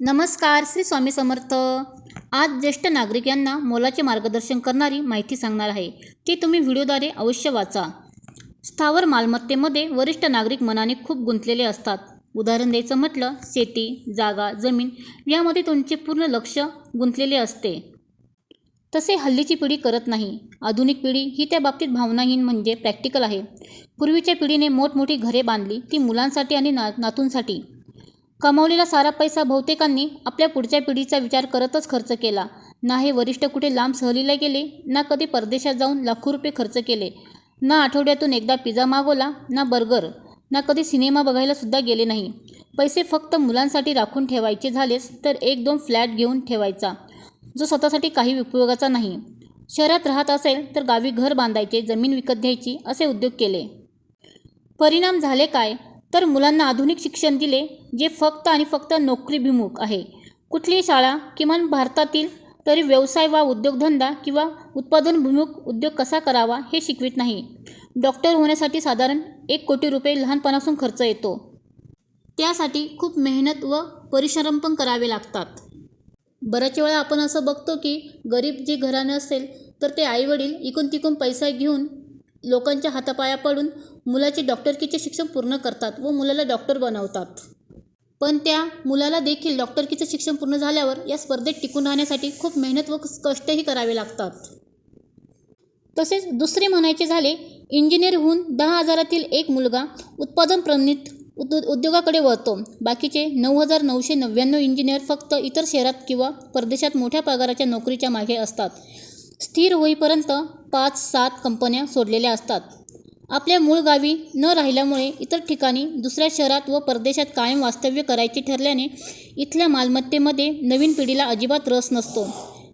नमस्कार श्री स्वामी समर्थ. आज ज्येष्ठ नागरिक यांना मोलाचे मार्गदर्शन करणारी माहिती सांगणार आहे. ती तुम्ही व्हिडिओद्वारे अवश्य वाचा. स्थावर मालमत्तेमध्ये वरिष्ठ नागरिक मनाने खूप गुंतलेले असतात. उदाहरण द्यायचं म्हटलं शेती जागा जमीन यामध्ये तुमचे पूर्ण लक्ष गुंतलेले असते. तसे हल्लीची पिढी करत नाही. आधुनिक पिढी ही त्या बाबतीत भावनाहीन म्हणजे प्रॅक्टिकल आहे. पूर्वीच्या पिढीने मोठमोठी घरे बांधली ती मुलांसाठी आणि ना नातूंसाठी. कमावलेला सारा पैसा बहुतेकांनी आपल्या पुढच्या पिढीचा विचार करतच खर्च केला. ना हे वरिष्ठ कुठे लांब सहलीला गेले ना कधी परदेशात जाऊन लाखो रुपये खर्च केले. ना आठवड्यातून एकदा पिझ्झा मागवला ना बर्गर ना कधी सिनेमा बघायलासुद्धा गेले नाही. पैसे फक्त मुलांसाठी राखून ठेवायचे झालेच तर एक दोन फ्लॅट घेऊन ठेवायचा जो स्वतःसाठी काही उपयोगाचा नाही. शहरात राहत असेल तर गावी घर बांधायचे जमीन विकत घ्यायची असे उद्योग केले. परिणाम झाले काय? तर मुलांना आधुनिक शिक्षण दिले जे फक्त आणि फक्त नोकरीभिमुख आहे. कुठलीही शाळा किमान भारतातील तरी व्यवसाय वा उद्योगधंदा किंवा उत्पादनभिमुख उद्योग कसा करावा हे शिकवित नाही. डॉक्टर होण्यासाठी साधारण एक कोटी रुपये लहानपणापासून खर्च येतो. त्यासाठी खूप मेहनत व परिश्रम पण करावे लागतात. बऱ्याच वेळा आपण असं बघतो की गरीब जे घरानं असेल तर ते आईवडील इकून तिकून पैसा घेऊन लोकांच्या हातापाया पडून मुलाचे डॉक्टरकीचे शिक्षण पूर्ण करतात व मुलाला डॉक्टर बनवतात. पण त्या मुलाला देखील डॉक्टरकीचं शिक्षण पूर्ण झाल्यावर या स्पर्धेत टिकून राहण्यासाठी खूप मेहनत व कष्टही करावे लागतात. तसेच दुसरे म्हणायचे झाले इंजिनियर होऊन दहा हजारातील एक मुलगा उत्पादन प्रणित उद उद्योगाकडे वळतो. बाकीचे नऊ हजार नऊशे नव्याण्णव इंजिनियर फक्त इतर शहरात किंवा परदेशात मोठ्या पगाराच्या नोकरीच्या मागे असतात. स्थिर होईपर्यंत पाच सात कंपन्या सोडलेल्या असतात. आपल्या मूळ गावी न राहिल्यामुळे इतर ठिकाणी दुसऱ्या शहरात व परदेशात कायम वास्तव्य करायचे ठरल्याने इथल्या मालमत्तेमध्ये नवीन पिढीला अजिबात रस नसतो.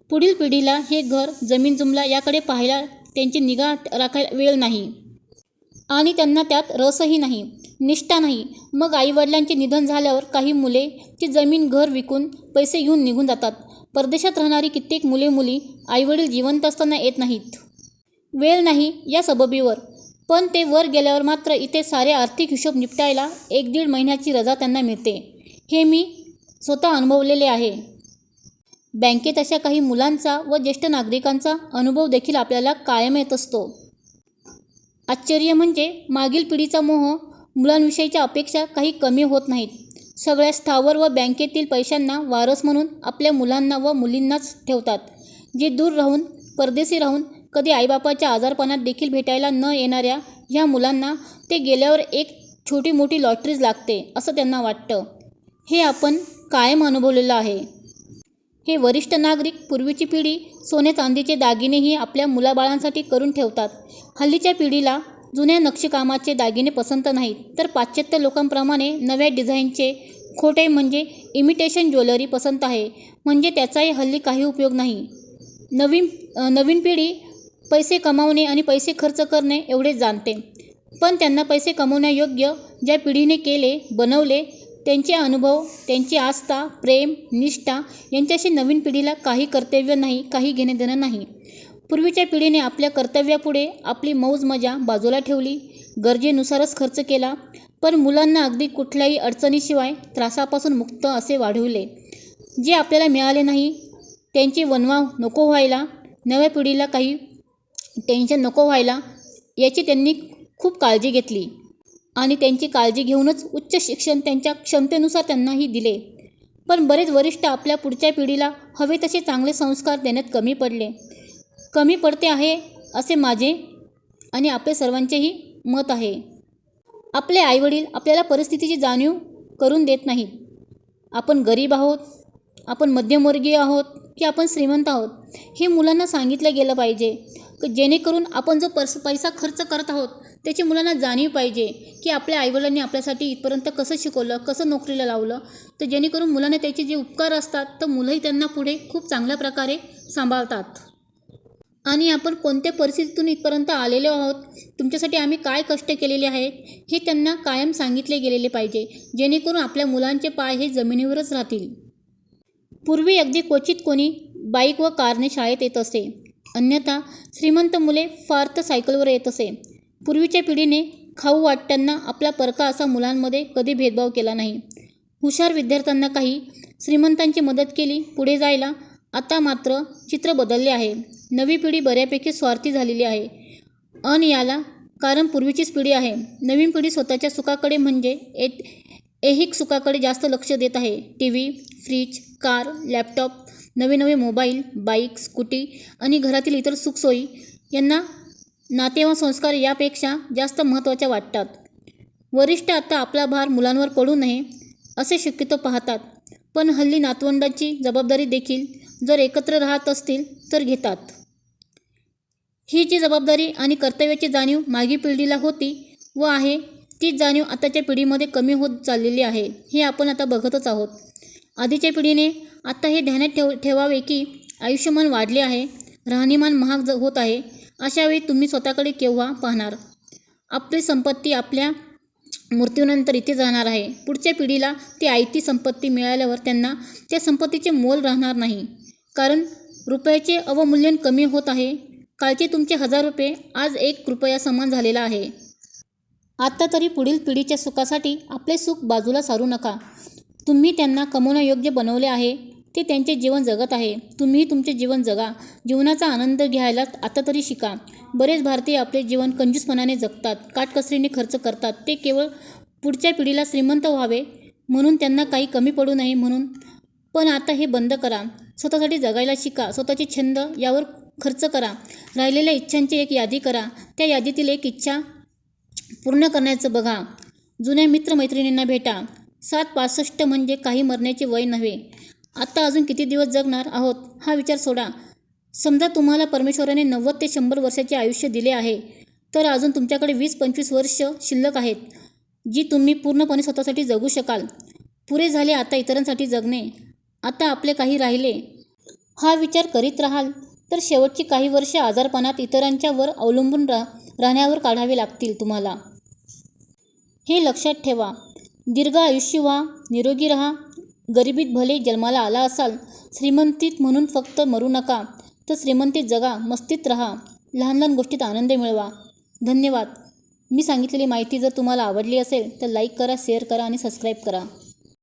पुढील पिढीला हे घर जमीन जुमला याकडे पाहायला त्यांची निगा राखायला वेळ नाही. आणि त्यांना त्यात रसही नाही निष्ठा नाही. मग आईवडिलांचे निधन झाल्यावर काही मुले ती जमीन घर विकून पैसे घेऊन निघून जातात. परदेशात राहणारी कित्येक मुले मुली आईवडील जिवंत असताना येत नाहीत. वेळ नाही या सबबीवर. पण ते वर गेल्यावर मात्र इथे सारे आर्थिक हिशोब निपटायला एक दीड महिन्याची रजा त्यांना मिळते. हे मी स्वतः अनुभवलेले आहे. बँकेत अशा काही मुलांचा व ज्येष्ठ नागरिकांचा अनुभव देखील आपल्याला कायम येत असतो. आश्चर्य म्हणजे मागील पिढीचा मोह मुलांविषयीच्या अपेक्षा काही कमी होत नाहीत. सगळ्या स्थावर व बँकेतील पैशांना वारस म्हणून आपल्या मुलांना व मुलींनाच ठेवतात जे दूर राहून परदेशी राहून कधी आईबापाच्या आजारपणात देखील भेटायला न येणाऱ्या ह्या मुलांना ते गेल्यावर एक छोटी मोठी लॉटरीज लागते असं त्यांना वाटतं. हे आपण कायम अनुभवलेलं आहे. हे वरिष्ठ नागरिक पूर्वीची पिढी सोने चांदीचे दागिनेही आपल्या मुलाबाळांसाठी करून ठेवतात. हल्लीच्या पिढीला जुन्या नक्षीकामाचे दागिने पसंत नाहीत तर पाश्चात्य लोकांप्रमाणे नव्या डिझाईनचे खोटे म्हणजे इमिटेशन ज्वेलरी पसंत आहे. म्हणजे त्याचाही हल्ली काही उपयोग नाही. नवीन नवीन पिढी पैसे कमावणे आणि पैसे खर्च करणे एवढेच जाणते. पण त्यांना पैसे कमवण्यायोग्य ज्या पिढीने केले बनवले त्यांचे अनुभव त्यांची आस्था प्रेम निष्ठा यांच्याशी नवीन पिढीला काही कर्तव्य नाही काही घेणे देणं नाही. पूर्वीच्या पिढीने आपल्या कर्तव्यापुढे आपली मौज मजा बाजूला ठेवली गरजेनुसारच खर्च केला पण मुलांना अगदी कुठल्याही अडचणीशिवाय त्रासापासून मुक्त असे वाढविले. जे आपल्याला मिळाले नाही त्यांची वनवा नको व्हायला नव्या पिढीला काही टेन्शन नको व्हायला याची त्यांनी खूप काळजी घेतली आणि त्यांची काळजी घेऊनच उच्च शिक्षण त्यांच्या क्षमतेनुसार त्यांनाही दिले. पण बरेच वरिष्ठ आपल्या पुढच्या पिढीला हवे तसे चांगले संस्कार देण्यात कमी पडले. कमी पडते आहे असे माझे आणि आपले सर्वांचेही मत आहे. आपले आईवडील आपल्याला परिस्थितीची जाणीव करून देत नाहीत. आपण गरीब आहोत आपण मध्यमवर्गीय आहोत की आपण श्रीमंत आहोत हे मुलांना सांगितलं गेलं पाहिजे. जेणेकरून आपण जो पर्स पैसा खर्च करत आहोत त्याची मुलांना जाणीव पाहिजे की आपल्या आईवडिलांनी आपल्यासाठी इथपर्यंत कसं शिकवलं कसं नोकरीला लावलं. तर जेणेकरून मुलांना त्याचे जे उपकार असतात तर मुलंही त्यांना पुढे खूप चांगल्या प्रकारे सांभाळतात. आणि आपण कोणत्या परिस्थितीतून इथपर्यंत आलेलो आहोत तुमच्यासाठी आम्ही काय कष्ट केलेले आहेत हे त्यांना कायम सांगितले गेलेले पाहिजे जेणेकरून आपल्या मुलांचे पाय हे जमिनीवरच राहतील. पूर्वी अगदी क्वचित कोणी बाईक व कारने शाळेत येत असे. अन्यथा श्रीमंत मुले फार तर सायकलवर येत असे. पूर्वीच्या पिढीने खाऊ वाटताना आपला परका असा मुलांमध्ये कधी भेदभाव केला नाही. हुशार विद्यार्थ्यांना काही श्रीमंतांची मदत केली पुढे जायला आता मात्र चित्र बदलले आहे. नवी पिढी बऱ्यापैकी स्वार्थी झालेली आहे. अन याला कारण पूर्वीचीच पिढी आहे. नवीन पिढी स्वतःच्या सुखाकडे म्हणजे एत ऐहिक सुखाकडे जास्त लक्ष देत आहे. T V fridge car laptop नवे नवे मोबाईल बाईक स्कूटी आणि घरातील इतर सुखसोयी यांना नाते व संस्कार यापेक्षा जास्त महत्त्वाच्या वाटतात. वरिष्ठ आता आपला भार मुलांवर पडू नये असे शक्यतो पाहतात. पण हल्ली नातवंडाची जबाबदारी देखील जर एकत्र राहत असतील तर घेतात. ही जी जबाबदारी आणि कर्तव्याची जाणीव मागील पिढीला होती व आहे तीच जाणीव आताच्या पिढीमध्ये कमी होत चाललेली आहे हे आपण आता बघतच आहोत. आधीच्या पिढीने आत्ता हे ध्यानात ठेव ठेवावे की आयुष्यमान वाढले आहे राहणीमान महाग ज- होत आहे अशावेळी तुम्ही स्वतःकडे केव्हा पाहणार? आपली संपत्ती आपल्या मृत्यूनंतर इथे राहणार आहे. पुढच्या पिढीला ती आयती संपत्ती मिळाल्यावर त्यांना त्या संपत्तीचे मोल राहणार नाही. कारण रुपयाचे अवमूल्यन कमी होत आहे. कालचे तुमचे हजार रुपये आज एक रुपया समान झालेला आहे. आत्ता तरी पुढील पिढीच्या सुखासाठी आपले सुख बाजूला सारू नका. तुम्ही त्यांना कमवण्यायोग्य बनवले आहे. ते त्यांचे जीवन जगत आहे. तुम्ही तुमचे जीवन जगा. जीवनाचा आनंद घ्यायला आता तरी शिका. बरेच भारतीय आपले जीवन कंजूसपणाने जगतात. काटकसरीने खर्च करतात. ते केवळ पुढच्या पिढीला श्रीमंत व्हावे म्हणून त्यांना काही कमी पडू नये म्हणून. पण आता हे बंद करा. स्वतःसाठी जगायला शिका. स्वतःचे छंद यावर खर्च करा. राहिलेल्या इच्छांची एक यादी करा. त्या यादीतील एक इच्छा पूर्ण करण्याचं बघा. जुन्या मित्रमैत्रिणींना भेटा. सात पासष्ट म्हणजे काही मरण्याचे वय नव्हे. आत्ता अजून किती दिवस जगणार आहोत? हा विचार सोडा. समजा तुम्हाला परमेश्वराने नव्वद ते शंभर वर्षाचे आयुष्य दिले आहे तर अजून तुमच्याकडे वीस पंचवीस वर्ष शिल्लक आहेत जी तुम्ही पूर्णपणे स्वतःसाठी जगू शकाल. पुरे झाले आता इतरांसाठी जगणे. आता आपले काही राहिले. हा विचार करीत राहाल तर शेवटची काही वर्षे आजारपणात इतरांच्यावर अवलंबून रा राहण्यावर काढावे लागतील तुम्हाला. हे लक्षात ठेवा. दीर्घ आयुष्य व्हा निरोगी राहा. गरिबीत भले जन्माला आला असाल श्रीमंतीत म्हणून फक्त मरू नका तर श्रीमंतीत जगा मस्तीत राहा. लहान लहान गोष्टीत आनंद मिळवा. धन्यवाद. मी सांगितलेली माहिती जर तुम्हाला आवडली असेल तर लाईक करा शेअर करा आणि सबस्क्राईब करा.